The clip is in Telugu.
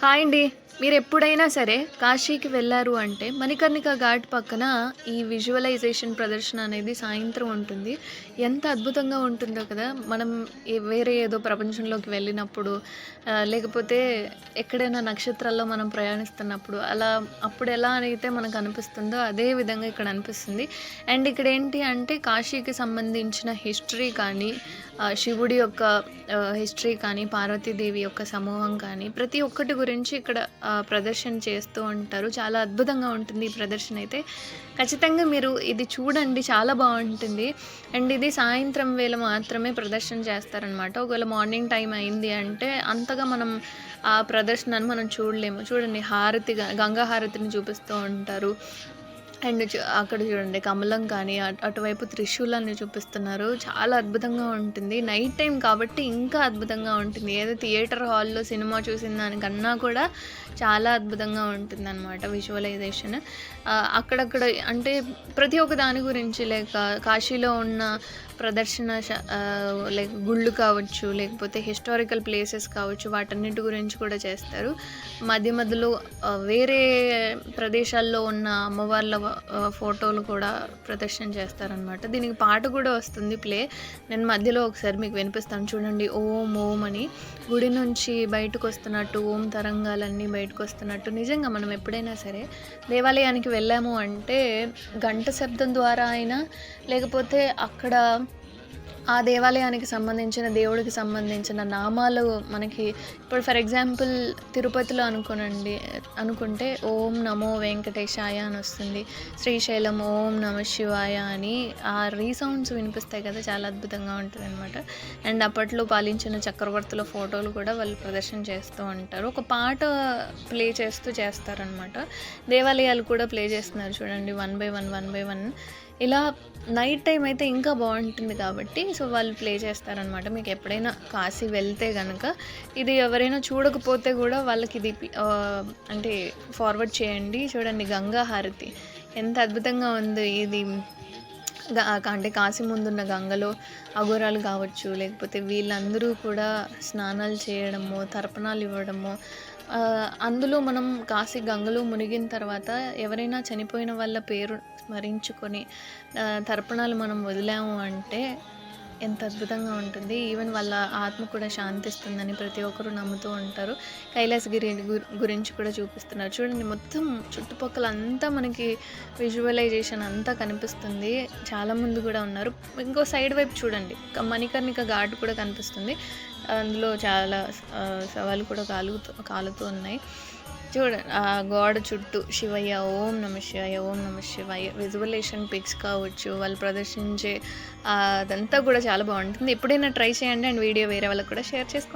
హాయ్ అండి. మీరు ఎప్పుడైనా సరే కాశీకి వెళ్ళారు అంటే మణికర్ణిక ఘాట్ పక్కన ఈ విజువలైజేషన్ ప్రదర్శన అనేది సాయంత్రం ఉంటుంది. ఎంత అద్భుతంగా ఉంటుందో కదా మనం వేరే ఏదో ప్రపంచంలోకి వెళ్ళినప్పుడు లేకపోతే ఎక్కడైనా నక్షత్రాల్లో మనం ప్రయాణిస్తున్నప్పుడు అలా అప్పుడు ఎలా అయితే మనకు అనిపిస్తుందో అదే విధంగా ఇక్కడ అనిపిస్తుంది. అండ్ ఇక్కడ ఏంటి అంటే కాశీకి సంబంధించిన హిస్టరీ కానీ శివుడి యొక్క హిస్టరీ కానీ పార్వతీదేవి యొక్క సమూహం కానీ ప్రతి ఒక్కటి గురించి ఇక్కడ ప్రదర్శన చేస్తూ ఉంటారు. చాలా అద్భుతంగా ఉంటుంది ఈ ప్రదర్శన అయితే. ఖచ్చితంగా మీరు ఇది చూడండి చాలా బాగుంటుంది. అండ్ ఇది సాయంత్రం వేళ మాత్రమే ప్రదర్శన చేస్తారనమాట ఒకవేళ మార్నింగ్ టైం అయింది అంటే అంతగా మనం ఆ ప్రదర్శనను మనం చూడలేము. చూడండి హారతి గంగా హారతిని చూపిస్తూ ఉంటారు. అండ్ అక్కడ చూడండి కమలం కానీ అటు- అటువైపు త్రిశూలాన్ని చూపిస్తున్నారు. చాలా అద్భుతంగా ఉంటుంది. నైట్ టైం కాబట్టి ఇంకా అద్భుతంగా ఉంటుంది. ఏదో థియేటర్ హాల్లో సినిమా చూసిన దానికన్నా కూడా చాలా అద్భుతంగా ఉంటుంది అనమాట విజువలైజేషన్ అక్కడక్కడ అంటే ప్రతి ఒక్క దాని గురించి లేక కాశీలో ఉన్న ప్రదర్శన శ- లైక్ గుళ్ళు కావచ్చు లేకపోతే హిస్టారికల్ ప్లేసెస్ కావచ్చు వాటన్నిటి గురించి కూడా చేస్తారు. మధ్య మధ్యలో వేరే ప్రదేశాల్లో ఉన్న అమ్మవార్ల ఫోటోలు కూడా ప్రదర్శన చేస్తారనమాట దీనికి పాట కూడా వస్తుంది ప్లే. నేను మధ్యలో ఒకసారి మీకు వినిపిస్తాను. చూడండి ఓం ఓం అని. గుడి నుంచి బయటకు వస్తున్నట్టు ఓం తరంగాలన్నీ బయటకు వస్తున్నట్టు. నిజంగా మనం ఎప్పుడైనా సరే దేవాలయానికి వెళ్ళాము అంటే గంట శబ్దం ద్వారా అయినా లేకపోతే అక్కడ ఆ దేవాలయానికి సంబంధించిన దేవుడికి సంబంధించిన నామాలు మనకి ఇప్పుడు ఫర్ ఎగ్జాంపుల్ తిరుపతిలో అనుకోనండి అనుకుంటే ఓం నమో వెంకటేశాయ అని వస్తుంది. శ్రీశైలం ఓం నమ శివాయ అని ఆ రీసౌండ్స్ వినిపిస్తాయి కదా చాలా అద్భుతంగా ఉంటుంది అనమాట అండ్ అప్పట్లో పాలించిన చక్రవర్తుల ఫోటోలు కూడా వాళ్ళు ప్రదర్శన చేస్తూ ఉంటారు. ఒక పాట ప్లే చేస్తూ చేస్తారనమాట దేవాలయాలు కూడా ప్లే చేస్తున్నారు చూడండి one by one one by one. ఇలా నైట్ టైం అయితే ఇంకా బాగుంటుంది కాబట్టి సో వాళ్ళు ప్లే చేస్తారనమాట మీకు ఎప్పుడైనా కాశీ వెళ్తే కనుక ఇది ఎవరైనా చూడకపోతే కూడా వాళ్ళకి ఇది అంటే ఫార్వర్డ్ చేయండి. చూడండి గంగా హారతి. ఎంత అద్భుతంగా ఉంది ఇది. అంటే కాశీ ముందున్న గంగలో అఘోరాలు కావచ్చు లేకపోతే వీళ్ళందరూ కూడా స్నానాలు చేయడము తర్పణాలు ఇవ్వడము అందులో మనం కాశీ గంగలో మునిగిన తర్వాత ఎవరైనా చనిపోయిన వాళ్ళ పేరు స్మరించుకొని తర్పణాలు మనం వదిలాము అంటే ఎంత అద్భుతంగా ఉంటుంది. ఈవెన్ వాళ్ళ ఆత్మ కూడా శాంతిస్తుందని ప్రతి ఒక్కరూ నమ్ముతూ ఉంటారు. కైలాసగిరి గు- గురించి కూడా చూపిస్తున్నారు. చూడండి మొత్తం చుట్టుపక్కల అంతా మనకి విజువలైజేషన్ అంతా కనిపిస్తుంది. చాలా మంది కూడా ఉన్నారు. ఇంకో సైడ్ వైపు చూడండి. మణికర్ణిక ఘాట్ కూడా కనిపిస్తుంది. అందులో చాలా సవాలు కూడా కాలుతూ కాలుతూ ఉన్నాయి. చూడండి ఆ గోడ చుట్టూ శివయ్య ఓం నమ శివయ్య ఓం నమ శివయ్య విజువలేషన్ పిక్స్ కావచ్చు వాళ్ళు ప్రదర్శించే అదంతా కూడా చాలా బాగుంటుంది. ఎప్పుడైనా ట్రై చేయండి అండ్ వీడియో వేరే వాళ్ళకి కూడా షేర్ చేసుకోండి.